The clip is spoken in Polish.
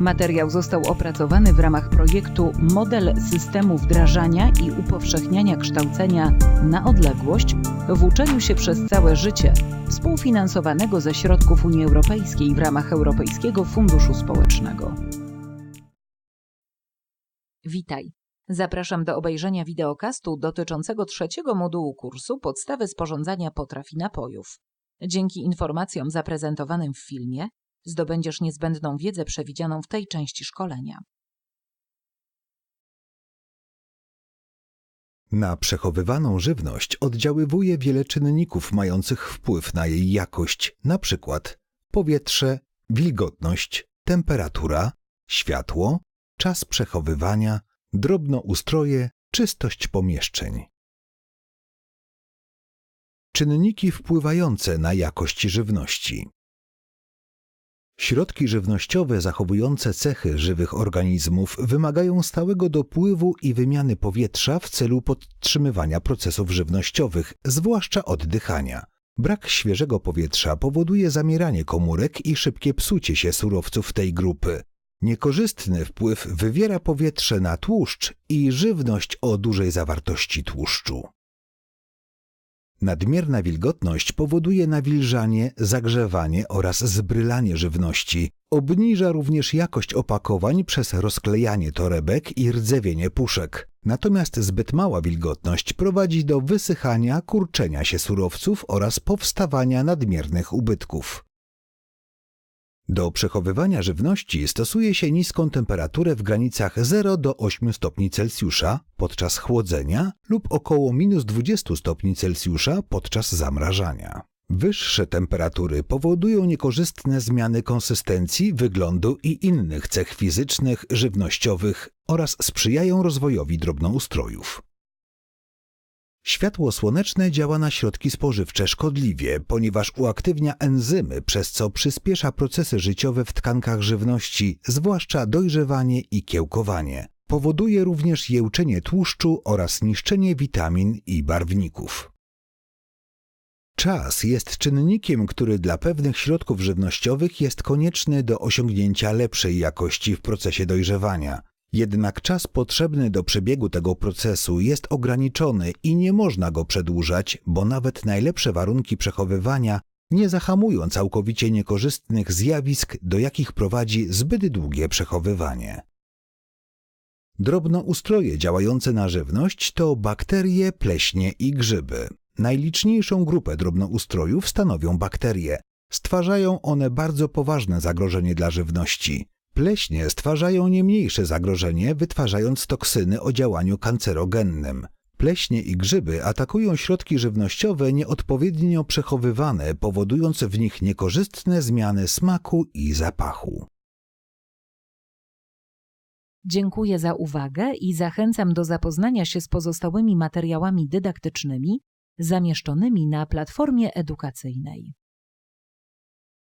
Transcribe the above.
Materiał został opracowany w ramach projektu Model systemu wdrażania i upowszechniania kształcenia na odległość w uczeniu się przez całe życie, współfinansowanego ze środków Unii Europejskiej w ramach Europejskiego Funduszu Społecznego. Witaj. Zapraszam do obejrzenia wideokastu dotyczącego trzeciego modułu kursu Podstawy sporządzania potraw i napojów. Dzięki informacjom zaprezentowanym w filmie zdobędziesz niezbędną wiedzę przewidzianą w tej części szkolenia. Na przechowywaną żywność oddziaływuje wiele czynników mających wpływ na jej jakość, przykład powietrze, wilgotność, temperatura, światło, czas przechowywania, drobnoustroje, czystość pomieszczeń. Czynniki wpływające na jakość żywności. Środki żywnościowe zachowujące cechy żywych organizmów wymagają stałego dopływu i wymiany powietrza w celu podtrzymywania procesów żywnościowych, zwłaszcza oddychania. Brak świeżego powietrza powoduje zamieranie komórek i szybkie psucie się surowców tej grupy. Niekorzystny wpływ wywiera powietrze na tłuszcz i żywność o dużej zawartości tłuszczu. Nadmierna wilgotność powoduje nawilżanie, zagrzewanie oraz zbrylanie żywności. Obniża również jakość opakowań przez rozklejanie torebek i rdzewienie puszek. Natomiast zbyt mała wilgotność prowadzi do wysychania, kurczenia się surowców oraz powstawania nadmiernych ubytków. Do przechowywania żywności stosuje się niską temperaturę w granicach 0 do 8 stopni Celsjusza podczas chłodzenia lub około minus 20 stopni Celsjusza podczas zamrażania. Wyższe temperatury powodują niekorzystne zmiany konsystencji, wyglądu i innych cech fizycznych, żywnościowych oraz sprzyjają rozwojowi drobnoustrojów. Światło słoneczne działa na środki spożywcze szkodliwie, ponieważ uaktywnia enzymy, przez co przyspiesza procesy życiowe w tkankach żywności, zwłaszcza dojrzewanie i kiełkowanie. Powoduje również jełczenie tłuszczu oraz niszczenie witamin i barwników. Czas jest czynnikiem, który dla pewnych środków żywnościowych jest konieczny do osiągnięcia lepszej jakości w procesie dojrzewania. Jednak czas potrzebny do przebiegu tego procesu jest ograniczony i nie można go przedłużać, bo nawet najlepsze warunki przechowywania nie zahamują całkowicie niekorzystnych zjawisk, do jakich prowadzi zbyt długie przechowywanie. Drobnoustroje działające na żywność to bakterie, pleśnie i grzyby. Najliczniejszą grupę drobnoustrojów stanowią bakterie. Stwarzają one bardzo poważne zagrożenie dla żywności. Pleśnie stwarzają nie mniejsze zagrożenie, wytwarzając toksyny o działaniu kancerogennym. Pleśnie i grzyby atakują środki żywnościowe nieodpowiednio przechowywane, powodując w nich niekorzystne zmiany smaku i zapachu. Dziękuję za uwagę i zachęcam do zapoznania się z pozostałymi materiałami dydaktycznymi zamieszczonymi na platformie edukacyjnej.